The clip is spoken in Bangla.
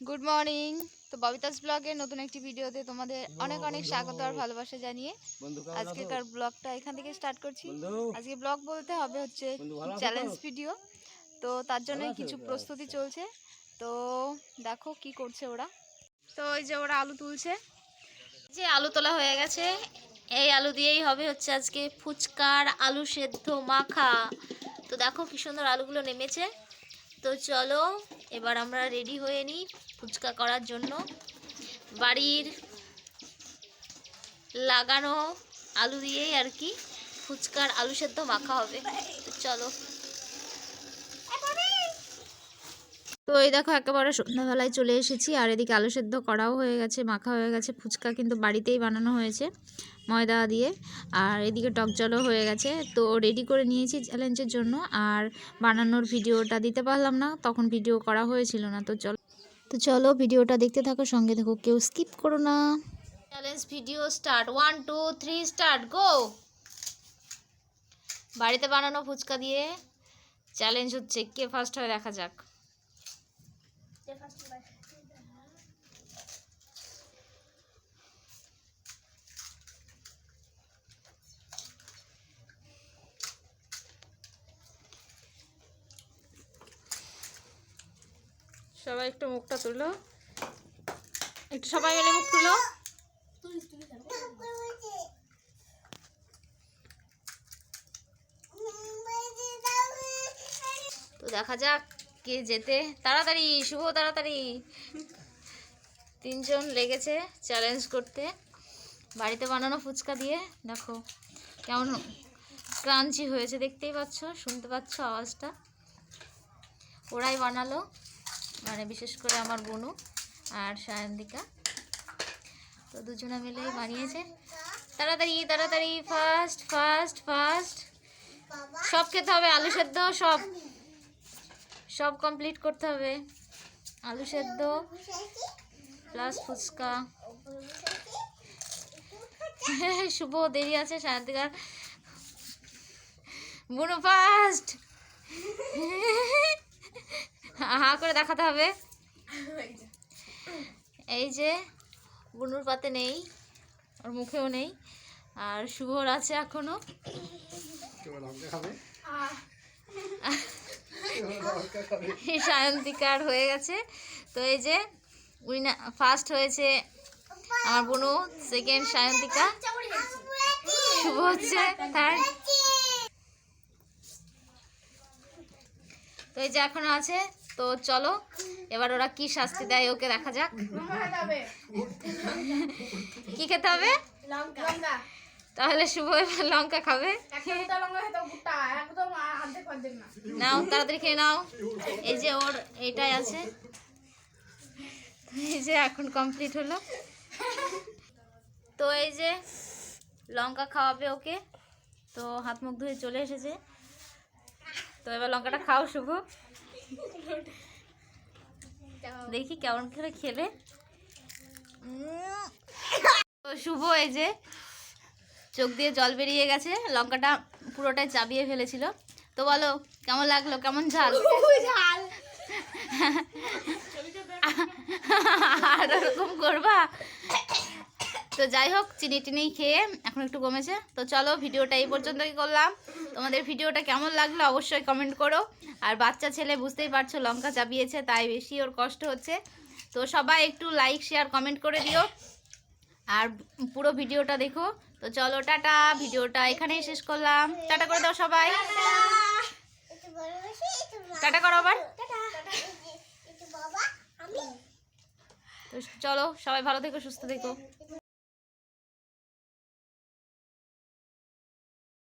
গুড মর্নিং তো ববিতাস ব্লগের নতুন একটি ভিডিওতে তোমাদের অনেক অনেক স্বাগত আর ভালোবাসা জানিয়ে আজকেকার ব্লগটা এখান থেকে স্টার্ট করছি। আজকে ব্লগ বলতে হবে হচ্ছে চ্যালেঞ্জ ভিডিও তো? তার জন্য কিছু প্রস্তুতি চলছে। তো দেখো কি করছে ওরা। তো ওই যে ওরা আলু তুলছে। যে আলু তোলা হয়ে গেছে। এই আলু দিয়েই হবে হচ্ছে আজকে ফুচকার আলু সেদ্ধ মাখা। তো দেখো কি সুন্দর আলুগুলো নেমেছে। তো চলো এবার আমরা রেডি হয়ে নিই। ফুচকা করার জন্য। বাড়ির লাগানো আলু দিয়েই আর কি ফুচকার আলু সেদ্ধ মাখা হবে। চলো। তো এই দেখো একেবারে সন্ধ্যাবেলায় চলে এসেছি, আর এদিকে আলু সেদ্ধ করাও হয়ে গেছে, মাখা হয়ে গেছে, ফুচকা কিন্তু বাড়িতেই বানানো হয়েছে ময়দা দিয়ে। আর এদিকে টক জলও হয়ে গেছে, তো রেডি করে নিয়েছি চ্যালেঞ্জের জন্য। আর বানানোর ভিডিওটা দিতে পারলাম না, তখন ভিডিও করা হয়েছিল না, তো চলো। তো চলো ভিডিওটা দেখতে থাকো সঙ্গে দেখো কেউ স্কিপ করো না। Challenge video start one two three start go বাড়িতে বানানো ফুচকা দিয়ে চ্যালেঞ্জ হচ্ছে কে ফার্স্ট হয় দেখা যাক। সবাই একটু মুখটা তুলো। একটু সবাই মিলে মুখ তুলো। তো দেখা যাক কে যেতে তাড়াতাড়ি, শুভ তাড়াতাড়ি। তিনজন লেগেছে চ্যালেঞ্জ করতে। বাড়িতে বানানো ফুচকা দিয়ে। দেখো কেমন ক্রাঞ্চি হয়েছে, দেখতেই পাচ্ছ, শুনতে পাচ্ছ আওয়াজটা। ওরাই বানালো। মানে বিশেষ করে আমার বোনু আর সায়ন্দিকা তো দুজনে মিলে বানিয়েছে। তাড়াতাড়ি তাড়াতাড়ি ফাস্ট ফাস্ট ফাস্ট সব খেতে হবে, আলু সেদ্ধ সব। সব কমপ্লিট করতে হবে। আলু সেদ্ধ প্লাস ফুচকা। শুভ, দেরি আছে, সায়ন্তিকার। বুনো ফাস্ট হা করে দেখাতে হবে। এই যে। বুনুর পাতে নেই ওর মুখেও নেই আর শুভর আছে এখনও। সায়ন্তিকার হয়ে গেছে। তো এই যে উইনা ফার্স্ট হয়েছে আমার বোনু সেকেন্ড সায়ন্তিকা। শুভ হচ্ছে থার্ড তো এই যে এখনও আছে তো চলো এবার ওরা কি শাস্তি দেয় ওকে দেখা যাক। কি খেতে হবে? তাহলে শুভ এবার লঙ্কা খাবে। নাও তাড়াতাড়ি খেয়ে নাও। এই যে ওর এটাই আছে। এই যে এখন কমপ্লিট হলো। তো এই যে লঙ্কা খাওয়াবে ওকে। তো হাত মুখ ধুয়ে চলে এসেছে। তো এবার লঙ্কাটা খাও শুভ। দেখি কেমন করে খেলে। তো শুভ এই যে চোখ দিয়ে জল বেরিয়ে গেছে লঙ্কাটা পুরোটাই চাবিয়ে ফেলেছিল। তো বলো কেমন লাগল? কেমন ঝাল? আর ওরকম করবা? তো যাই হোক চিনি টিনি খেয়ে এখন একটু কমেছে তো চলো ভিডিওটা এই পর্যন্তই করলাম। তোমাদের ভিডিওটা কেমন লাগল অবশ্যই কমেন্ট করো। আর বাচ্চা ছেলে বুঝতেই পারছ লঙ্কা চাপিয়েছে তাই বেশি ওর কষ্ট হচ্ছে। তো সবাই একটু লাইক শেয়ার কমেন্ট করে দিও। আর পুরো ভিডিওটা দেখো। তো চলো টাটা। ভিডিওটা এখানেই শেষ করলাম। টাটা করে দাও সবাই। টাটা করো আবার। তো চলো সবাই ভালো থেকো সুস্থ থেকো।